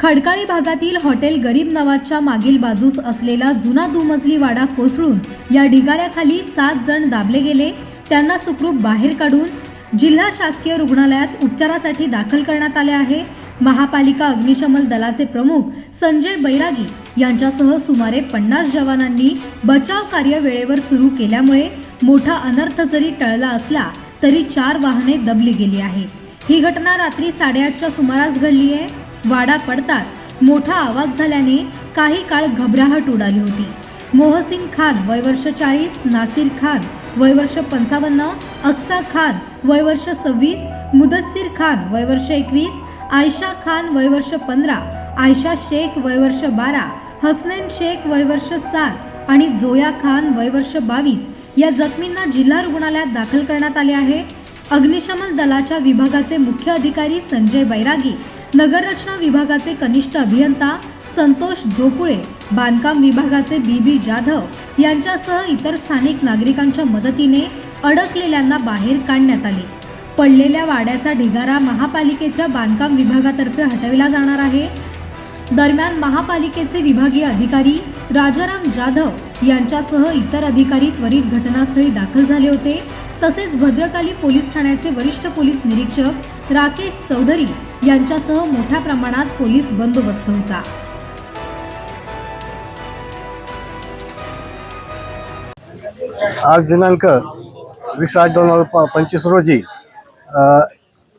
खडकाळी भागातील हॉटेल गरीब नवाजच्या मागील बाजूस असलेला जुना दुमजली वाडा कोसळून या ढिगाऱ्याखाली सात जण दाबले गेले. त्यांना सुखरूप बाहेर काढून जिल्हा शासकीय रुग्णालयात उपचारासाठी दाखल करण्यात आले आहे. महापालिका अग्निशमन दलाचे प्रमुख संजय बैरागी यांच्यासह सुमारे पन्नास जवानांनी बचाव कार्य वेळेवर सुरू केल्यामुळे मोठा अनर्थ जरी टळला असला तरी चार वाहने दबली गेली आहेत. ही घटना रात्री साडेआठच्या सुमारास घडली आहे. वाडा पडताच मोठा आवाज झाल्याने काही काळ घबराहट उडाली होती. मोहसिन खान वय वर्ष चाळीस नासिर खान वय वर्ष पंचावन्न अक्सा खान वय वर्ष सव्वीस मुदस्सीर खान वय वर्ष एकवीस आयशा खान वय वर्ष पंधरा आयशा शेख वय वर्ष बारा हसनैन शेख वय वर्ष सात आणि जोया खान वय वर्ष बावीस या जखमींना जिल्हा रुग्णालयात दाखल करण्यात आले आहे. अग्निशमन दलाच्या विभागाचे मुख्य अधिकारी संजय बैरागी नगररचना विभागाचे कनिष्ठ अभियंता संतोष जोपुळे बांधकाम विभागाचे बी बी जाधव यांच्यासह इतर स्थानिक नागरिकांच्या मदतीने अडकलेल्यांना बाहेर काढण्यात आले. पडलेल्या वाड्याचा ढिगारा महापालिकेच्या बांधकाम विभागातर्फे हटविला जाणार आहे. दरम्यान महापालिकेचे विभागीय अधिकारी राजाराम जाधव यांच्यासह इतर अधिकारी त्वरित घटनास्थळी दाखल झाले होते. तसेच भद्रकाली पोलीस ठाण्याचे वरिष्ठ पोलीस निरीक्षक राकेश चौधरी यांच्यासह मोठ्या प्रमाणात पोलीस बंदोबस्त होता. आज दिनांक वीस आठ दोन हजार पंचवीस रोजी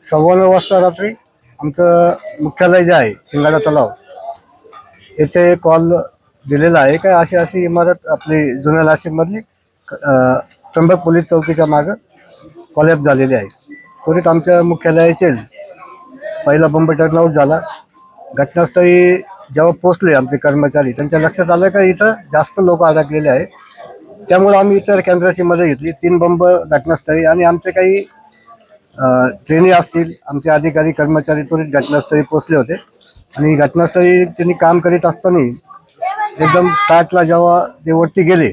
सव्वा नऊ वाजता रात्री आमचं मुख्यालय जे आहे शिंगाडा तलाव येथे कॉल दिलेला आहे. काय अशी अशी इमारत आपली जुन्या नाशिकमधली त्र्यंबक पोलीस चौकीच्या मागं कॉलॅप झालेली आहे. त्वरित आमच्या मुख्यालयाचे पहिला बंब टर्नआउट झाला. घटनास्थळी जेव्हा पोचले आमचे कर्मचारी त्यांच्या लक्षात आलं का इथं जास्त लोक अडकलेले आहे त्यामुळे आम्ही इतर केंद्राची मदत घेतली. तीन बंब घटनास्थळी आणि आमचे काही ट्रेनी असतील आमचे अधिकारी कर्मचारी त्वरित घटनास्थळी पोचले होते. आणि घटनास्थळी त्यांनी काम करीत असताना एकदम स्टार्टला जेव्हा ते वरती गेले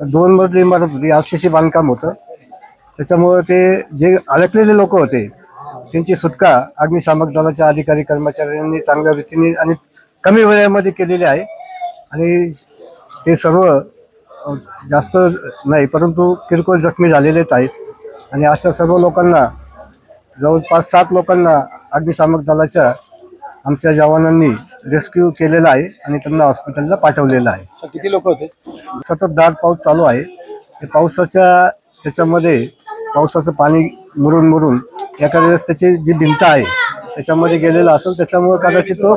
तर दोन मजली इमारत होती आरसीसी बांधकाम होतं. त्याच्यामुळं ते जे अडकलेले लोक होते त्यांची सुटका अग्निशामक दलाच्या अधिकारी कर्मचाऱ्यांनी चांगल्या रीतीने आणि कमी वेळेमध्ये केलेली आहे. आणि ते सर्व जास्त नाही परंतु किरकोळ जखमी झालेलेच आहेत. आणि अशा सर्व लोकांना जवळपास सात लोकांना अग्निशामक दलाच्या आमच्या जवानांनी रेस्क्यू केलेला आहे आणि त्यांना हॉस्पिटलला पाठवलेलं आहे. सर किती लोक होते? सततधार पाऊस चालू आहे. ते पावसाच्या त्याच्यामध्ये पावसाचं पाणी मुरून मुरून एका वेळेस त्याची जी भिंत आहे त्याच्यामध्ये गेलेलं असेल त्याच्यामुळे कदाचित तो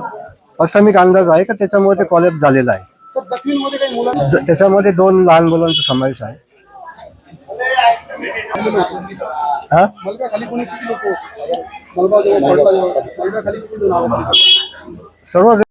प्राथमिक अंदाज आहे का त्याच्यामुळे ते कॉलेज झालेलं आहे. द- त्याच्यामध्ये दोन लहान मुलांचा समावेश आहे. हा मलका खाली कोणी किती लोक? मलबा जवळ सर्व